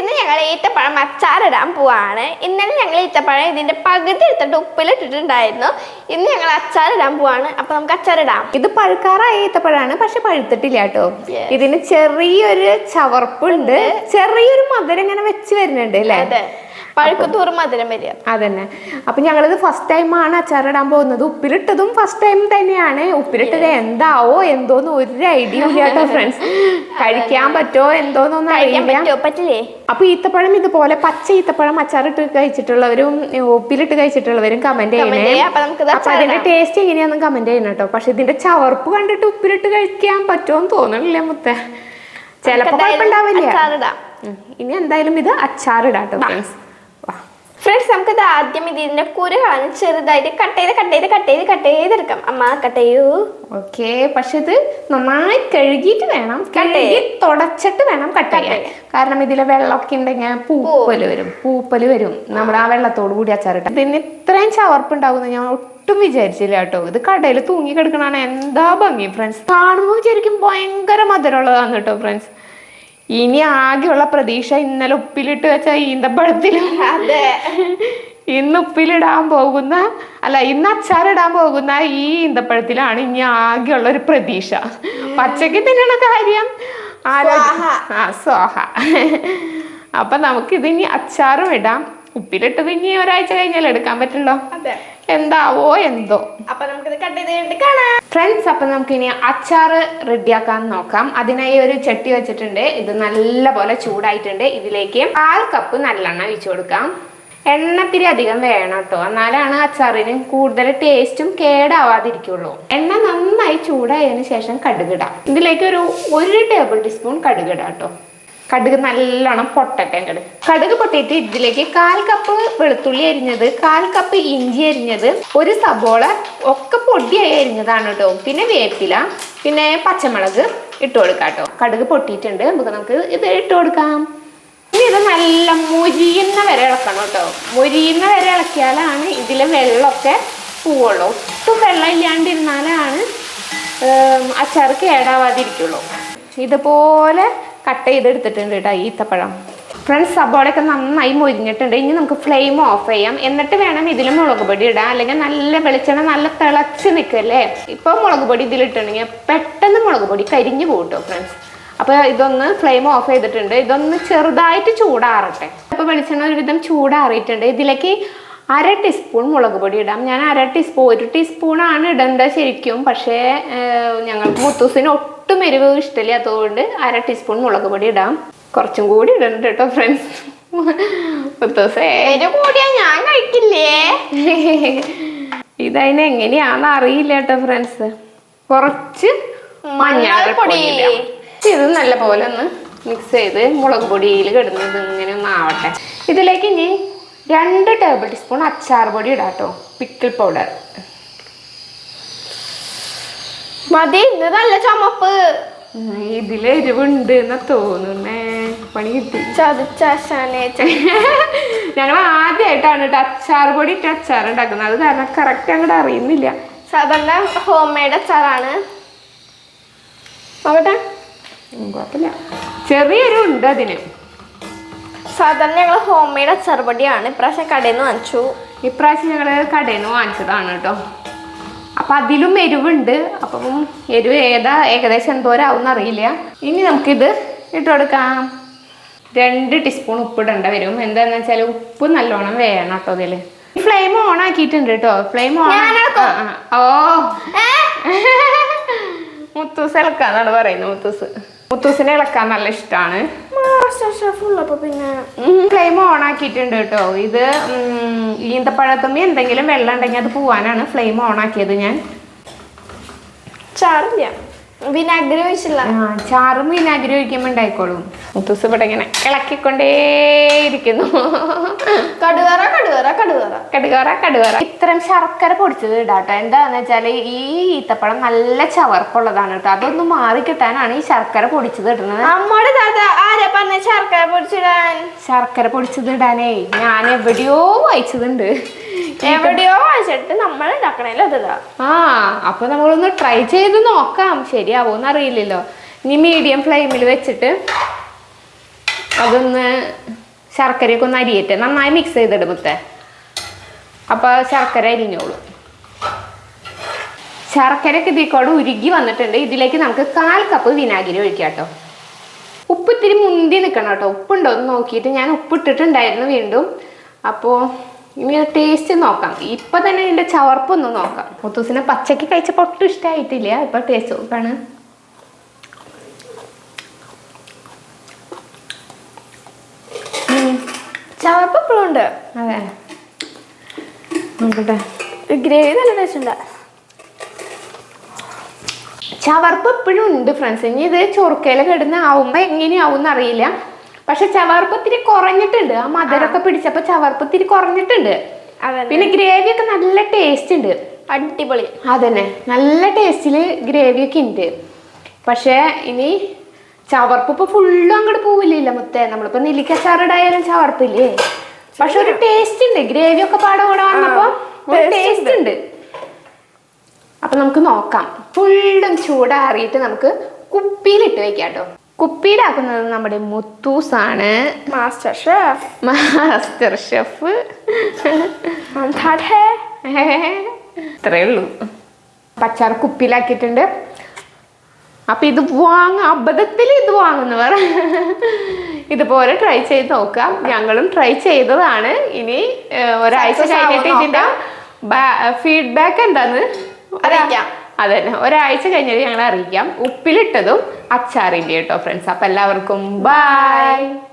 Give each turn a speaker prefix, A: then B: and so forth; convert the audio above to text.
A: ഇന്ന് ഞങ്ങൾ ഈത്തപ്പഴം അച്ചാറിടാൻ പോവാണ്. ഇന്നലെ ഞങ്ങൾ ഈത്തപ്പഴം ഇതിന്റെ പകുതി എടുത്തിട്ട് ഉപ്പിലിട്ടിട്ടുണ്ടായിരുന്നു ഇന്ന് ഞങ്ങൾ അച്ചാറിടാൻ പോവാണ്. അപ്പൊ നമുക്ക് അച്ചാറിടാം.
B: ഇത് പഴുക്കാറായ ഈത്തപ്പഴമാണ് പക്ഷെ പഴുത്തിട്ടില്ല കേട്ടോ. ഇതിന് ചെറിയൊരു ചവർപ്പുണ്ട്. ചെറിയൊരു മധുരം ഇങ്ങനെ വെച്ച് വരുന്നുണ്ട് അല്ലേ?
A: അതെ പഴുക്കത്തൂറ് മധുരം വരിക.
B: അതന്നെ. അപ്പൊ ഞങ്ങളിത് ഫസ്റ്റ് ടൈം ആണ് അച്ചാറിടാൻ പോകുന്നത്. ഉപ്പിലിട്ടതും ഫസ്റ്റ് ടൈം തന്നെയാണ്. ഉപ്പിലിട്ടത് എന്താവോ എന്തോന്ന് ഒരു ഐഡിയ ഇല്ല കേട്ടോ ഫ്രണ്ട്സ് കഴിക്കാൻ പറ്റോ എന്തോന്നൊന്നും അറിയില്ല.
A: പറ്റുമോ പറ്റില്ലേ?
B: അപ്പൊ ഈത്തപ്പഴം ഇതുപോലെ പച്ച ഈത്തപ്പഴം അച്ചാറിട്ട് കഴിച്ചിട്ടുള്ളവരും ഉപ്പിലിട്ട് കഴിച്ചിട്ടുള്ളവരും കമന്റ് ചെയ്യണേ.
A: ചെയ്യാം. അപ്പൊ
B: അതിന്റെ ടേസ്റ്റ് എങ്ങനെയാന്നും കമന്റ് ചെയ്യണം കേട്ടോ. പക്ഷെ ഇതിന്റെ ചവർപ്പ് കണ്ടിട്ട് ഉപ്പിലിട്ട് കഴിക്കാൻ പറ്റുമോന്ന് തോന്നണില്ല മുത്ത. ചിലപ്പോ കുഴപ്പമുണ്ടാവില്ല. ഇനി എന്തായാലും ഇത് അച്ചാറിടാട്ടോ ഫ്രണ്ട്സ്
A: ഫ്രണ്ട്സ് നമുക്ക് ഇത് ആദ്യം ഇതിന്റെ കുരു കളഞ്ഞ് ചെറുതായിട്ട് കട്ട് ചെയ്ത് കട്ട് ചെയ്ത് കട്ട് ചെയ്ത് കട്ട് ചെയ്തെടുക്കാം. അമ്മ കട്ട് ചെയ്യൂ.
B: ഓക്കെ പക്ഷെ ഇത് നന്നായി കഴുകിയിട്ട് വേണം. കഴുകി തുടച്ചിട്ട് വേണം കട്ട് ചെയ്യാൻ. കാരണം ഇതിലെ വെള്ളമൊക്കെ ഉണ്ടെങ്കിൽ പൂപ്പൽ വരും. പൂപ്പൽ വരും. നമ്മുടെ ആ വെള്ളത്തോട് കൂടി അച്ചാറിട്ട് ഇതിന് ഇത്രയും ചവർപ്പുണ്ടാവുമെന്ന് ഞാൻ ഒട്ടും വിചാരിച്ചില്ല കേട്ടോ. ഇത് കടയിൽ തൂങ്ങി കിടക്കണാണ് എന്താ ഭംഗി ഫ്രണ്ട്സ് കാണുമ്പോൾ വിചാരിക്കും ഭയങ്കര മധുരമുള്ളതാണ് കേട്ടോ ഫ്രണ്ട്സ് ഇനി ആകെയുള്ള പ്രതീക്ഷ ഇന്നലെ ഉപ്പിലിട്ട് വെച്ച ഈന്തപ്പഴത്തിലും.
A: അതെ.
B: ഇന്ന് ഉപ്പിലിടാൻ പോകുന്ന അല്ല ഇന്ന് അച്ചാറിടാൻ പോകുന്ന ഈ ഈന്തപ്പഴത്തിലാണ് ഇനി ആകെയുള്ള ഒരു പ്രതീക്ഷ. പച്ചക്ക് തിന്നണ കാര്യം ആരോ ആ സ്വാഹ. അപ്പൊ നമുക്കിതിനി അച്ചാറും ഇടാം. ഉപ്പിലിട്ടത് പിന്നെ ഒരാഴ്ച കഴിഞ്ഞാൽ എടുക്കാൻ പറ്റുള്ളൂ? എന്താവോ എന്തോ.
A: അപ്പൊ നമുക്കിത് കട്ട് ചെയ്ത് കാണാം.
B: ഫ്രണ്ട്സ് അപ്പൊ നമുക്ക് ഇനി അച്ചാറ് റെഡിയാക്കാൻ നോക്കാം. അതിനായി ഒരു ചട്ടി വെച്ചിട്ടുണ്ട്. ഇത് നല്ല പോലെ ചൂടായിട്ടുണ്ട്. ഇതിലേക്ക് കാൽ കപ്പ് നല്ലെണ്ണ ഒഴിച്ചു കൊടുക്കാം. എണ്ണത്തിരി അധികം വേണം കേട്ടോ. എന്നാലാണ് അച്ചാറിന് കൂടുതൽ ടേസ്റ്റും കേടാവാതിരിക്കുള്ളൂ. എണ്ണ നന്നായി ചൂടായതിനു ശേഷം കടുകിടാം. ഇതിലേക്ക് ഒരു ഒരു ടേബിൾ ടീസ്പൂൺ കടുകിടാം കേട്ടോ. കടുക് നല്ലോണം പൊട്ടട്ടെ അങ്ങോട്ട് കടുക് പൊട്ടിയിട്ട് ഇതിലേക്ക് കാൽ കപ്പ് വെളുത്തുള്ളി അരിഞ്ഞത് കാൽ കപ്പ് ഇഞ്ചി അരിഞ്ഞത് ഒരു സബോള ഒക്കെ പൊടിയായി അരിഞ്ഞതാണ് കേട്ടോ പിന്നെ വേപ്പില പിന്നെ പച്ചമുളക് ഇട്ട് കൊടുക്കാം കേട്ടോ കടുക് പൊട്ടിയിട്ടുണ്ട്. നമുക്ക് നമുക്ക് ഇത് ഇട്ട് കൊടുക്കാം. ഇനി ഇത് നല്ല മുരിയുന്ന വരെ ഇളക്കണം കേട്ടോ മുരിയുന്ന വരെ ഇളക്കിയാലാണ് ഇതിലെ വെള്ളമൊക്കെ പോവുള്ളൂ. ഒട്ടും വെള്ളം ഇല്ലാണ്ടിരുന്നാലാണ് അച്ചാർ കേടാവാതിരിക്കുള്ളൂ. ഇതുപോലെ കട്ട് ചെയ്തെടുത്തിട്ടുണ്ട് കേട്ടോ ഈത്തപ്പഴം. ഫ്രണ്ട്സ് സബോളയൊക്കെ നന്നായി മൊരിഞ്ഞിട്ടുണ്ട്. ഇനി നമുക്ക് ഫ്ലെയിം ഓഫ് ചെയ്യാം. എന്നിട്ട് വേണം ഇതിൽ മുളക് പൊടി ഇടാം അല്ലെങ്കിൽ നല്ല വെളിച്ചെണ്ണ നല്ല തിളച്ച് നിൽക്കല്ലേ? ഇപ്പോൾ മുളക് പൊടി ഇതിലിട്ടുണ്ടെങ്കിൽ പെട്ടെന്ന് മുളക് പൊടി കരിഞ്ഞു പോകട്ടോ ഫ്രണ്ട്സ് അപ്പോൾ ഇതൊന്ന് ഫ്ലെയിം ഓഫ് ചെയ്തിട്ടുണ്ട്. ഇതൊന്ന് ചെറുതായിട്ട് ചൂടാറട്ടെ. അപ്പോൾ വെളിച്ചെണ്ണ ഒരുവിധം ചൂടാറിയിട്ടുണ്ട്. ഇതിലേക്ക് അര ടീസ്പൂൺ മുളക് പൊടി ഇടാം. ഞാൻ അര ടീസ്പൂൺ ഒരു ടീസ്പൂണാണ് ഇടേണ്ടത് ശരിക്കും. പക്ഷേ ഞങ്ങൾക്ക് മുത്തൂസിന് ഒട്ടും എരിവ് ഇഷ്ടമില്ലാത്തതുകൊണ്ട് അര ടീസ്പൂൺ മുളക് പൊടി ഇടാം. കുറച്ചും കൂടി ഇടണ്ട കേട്ടോ ഫ്രണ്ട്സ് മുത്തൂസേ
A: എരു കൂടിയാ ഞാൻ കഴിക്കില്ലേ?
B: ഇതതിന് എങ്ങനെയാണെന്ന് അറിയില്ല കേട്ടോ ഫ്രണ്ട്സ് കുറച്ച് മഞ്ഞൾപ്പൊടി ഇത് നല്ല പോലെ ഒന്ന് മിക്സ് ചെയ്ത് മുളക് പൊടിയിൽ കിടന്നത് ഇങ്ങനെ ഒന്ന് ആവട്ടെ. ഇതിലേക്ക് ഇനി രണ്ട് ടേബിൾ ടീസ്പൂൺ അച്ചാർ പൊടി ഇടാം കേട്ടോ പിക്കിൾ പൗഡർ
A: മതി നല്ല ചുമപ്പ്.
B: ഇതിൽ എരിവുണ്ട് എന്നാ തോന്നുന്നേ. പണി കിട്ടി.
A: ചതച്ചാശാനെ
B: ഞങ്ങൾ ആദ്യമായിട്ടാണ് കേട്ടോ അച്ചാർ പൊടി ഇട്ട് അച്ചാർ ഉണ്ടാക്കുന്നത്. അത് കാരണം കറക്റ്റ് അങ്ങോട്ട് അറിയുന്നില്ല.
A: സാധാരണ ഹോം മെയ്ഡ് അച്ചാറാണ്. നോക്കട്ടെ.
B: ഉം, കുഴപ്പമില്ല. ചെറിയൊരു ഉണ്ട് അതിന്.
A: സാധാരണ ഞങ്ങൾ ഹോം മെയ്ഡ് അച്ചാർ പൊടിയാണ്. ഇപ്രാവശ്യം കടയിൽ നിന്ന് വാങ്ങിച്ചു.
B: ഇപ്രാവശ്യം ഞങ്ങൾ കടയിൽ നിന്ന് വാങ്ങിച്ചതാണ് കേട്ടോ. അപ്പം അതിലും എരിവുണ്ട്. അപ്പം എരിവ് ഏതാ ഏകദേശം എന്തോരാവും അറിയില്ല. ഇനി നമുക്കിത് ഇട്ട് കൊടുക്കാം. രണ്ട് ടീസ്പൂൺ ഉപ്പ് ഇടേണ്ട വരും. എന്താന്ന് വെച്ചാൽ ഉപ്പ് നല്ലോണം വേണം കേട്ടോ ഇതിൽ ഫ്ലെയിം ഓൺ ആക്കിയിട്ടുണ്ട് കേട്ടോ. ഫ്ലെയിം ഓൺ ഓ. മുത്തൂസ് ഇളക്കാന്നാണ് പറയുന്നത് മുത്തൂസ്. മുത്തൂസിനെ ഇളക്കാൻ നല്ല ഇഷ്ടമാണ്
A: ഫുള്ളപ്പോ പിന്നെ
B: ഫ്ലെയിം ഓൺ ആക്കിയിട്ടുണ്ട് കേട്ടോ. ഇത് ഈന്തപ്പഴത്തുമ്മി എന്തെങ്കിലും വെള്ളം ഉണ്ടെങ്കിൽ അത് പോവാനാണ് ഫ്ലെയിം ഓൺ ആക്കിയത് ഞാൻ.
A: ചാറില്ല. വിനാഗിരി ഒഴിച്ചില്ല
B: ആ, ചാറും വിനാഗിരി ഒഴിക്കുമ്പോൾ ഉണ്ടായിക്കോളും. മുത്തൂസ് ഇവിടെ ഇങ്ങനെ ഇളക്കിക്കൊണ്ടേയിരിക്കുന്നു.
A: കടുവറ കടുവറ കടുവറ.
B: കടുകറ കടുകറ ഇത്തരം ശർക്കര പൊടിച്ചത് ഇടാട്ടോ. എന്താന്ന് വെച്ചാൽ ഈ ഈത്തപ്പഴം നല്ല ചവർപ്പുള്ളതാണ് കേട്ടോ. അതൊന്ന് മാറി കിട്ടാനാണ് ഈ ശർക്കര പൊടിച്ചത് ഇടുന്നത്.
A: നമ്മുടെ താത്ത ആരാ പറഞ്ഞ ശർക്കര പൊടിച്ചിടാൻ?
B: ശർക്കര പൊടിച്ചത് ഇടാനേ ഞാൻ എവിടെയോ വായിച്ചതുണ്ട്.
A: എവിടെയോ വെച്ചിട്ട് നമ്മൾ ഉണ്ടാക്കണേലോ അതിടാ
B: ആ അപ്പൊ നമ്മളൊന്ന് ട്രൈ ചെയ്ത് നോക്കാം. ശരിയാവോന്ന് അറിയില്ലല്ലോ. ഇനി മീഡിയം ഫ്ലെയിമിൽ വെച്ചിട്ട് അതൊന്ന് ശർക്കരയൊക്കെ ഒന്ന് അരിയട്ടെ. നന്നായി മിക്സ് ചെയ്തിടും അപ്പൊ അപ്പോൾ ശർക്കര അരിഞ്ഞോളൂ. ശർക്കരയൊക്കെ ഇതിക്കോട് ഉരുകി വന്നിട്ടുണ്ട്. ഇതിലേക്ക് നമുക്ക് കാൽ കപ്പ് വിനാഗിരി ഒഴിക്കാം കേട്ടോ ഉപ്പ് ഇത്തിരി മുന്തി നിൽക്കണം കേട്ടോ ഉപ്പുണ്ടോ? എന്ന് നോക്കിയിട്ട് ഞാൻ ഉപ്പിട്ടിട്ടുണ്ടായിരുന്നു വീണ്ടും. അപ്പോൾ ഇനി ടേസ്റ്റ് നോക്കാം. ഇപ്പം തന്നെ ഇതിന്റെ ചവർപ്പൊന്ന് നോക്കാം. മുത്തൂസിനെ പച്ചക്ക് കഴിച്ചപ്പോൾ ഒട്ടും ഇഷ്ടമായിട്ടില്ല ഇപ്പം ടേസ്റ്റ് നോക്കാണ്.
A: ചവർപ്പ് ഇപ്പോഴും ഉണ്ട്.
B: അതെ. നോക്കട്ടെ.
A: ഗ്രേവി നല്ല ടേസ്റ്റ്
B: ചവർപ്പ് ഇപ്പോഴും ഉണ്ട് ഫ്രണ്ട്സ് ഇനി ഇത് ചൊറുക്കയിലൊക്കെ ഇടുന്ന ആവുമ്പോൾ എങ്ങനെയാവും എന്നറിയില്ല പക്ഷെ ചവർപ്പ് ഇത്തിരി കുറഞ്ഞിട്ടുണ്ട്. ആ മധുരമൊക്കെ പിടിച്ചപ്പോൾ ചവർപ്പ് ഇത്തിരി കുറഞ്ഞിട്ടുണ്ട്. പിന്നെ ഗ്രേവി ഒക്കെ നല്ല ടേസ്റ്റ് ഉണ്ട്.
A: അടിപൊളി.
B: അതന്നെ. നല്ല ടേസ്റ്റിൽ ഗ്രേവി ഒക്കെ ഉണ്ട് പക്ഷേ ഇനി ചവർപ്പ് ഇപ്പൊ ഫുള്ളും അങ്ങോട്ട് പോവില്ല മുത്തേ. നമ്മളിപ്പോ നെല്ലിക്കച്ചാറിടായാലും ചവർപ്പില്ലേ? പക്ഷെ ഒരു ടേസ്റ്റ് ഉണ്ട് ഗ്രേവി ഒക്കെ പാടെ കൂടെ വന്നപ്പോ ടേസ്റ്റ് ഉണ്ട് അപ്പൊ നമുക്ക് നോക്കാം. ഫുള്ളും ചൂടാറിയിട്ട് നമുക്ക് കുപ്പിയിലിട്ട് വെക്കാം കേട്ടോ കുപ്പിയിലാക്കുന്നത് നമ്മുടെ മുത്തൂസാണ്.
A: മാസ്റ്റർ ഷെഫ്
B: മാസ്റ്റർ ഷെഫ് ഇത്രയേ ഉള്ളൂ. പച്ചാർ കുപ്പിയിലാക്കിയിട്ടുണ്ട്. അപ്പൊ ഇത് വാങ്ങ അബദ്ധത്തിൽ ഇത് വാങ്ങുന്നവർ. ഇതുപോലെ ട്രൈ ചെയ്ത് നോക്കാം ഞങ്ങളും ട്രൈ ചെയ്തതാണ്. ഇനി ഒരാഴ്ച കഴിഞ്ഞിട്ട് ഇതിന്റെ ഫീഡ്ബാക്ക് എന്താന്ന്
A: അറിയിക്കാം.
B: അതന്നെ. ഒരാഴ്ച കഴിഞ്ഞിട്ട് ഞങ്ങൾ അറിയിക്കാം. ഉപ്പിലിട്ടതും അച്ചാറിന്റെ കേട്ടോ ഫ്രണ്ട്സ് അപ്പം എല്ലാവർക്കും ബൈ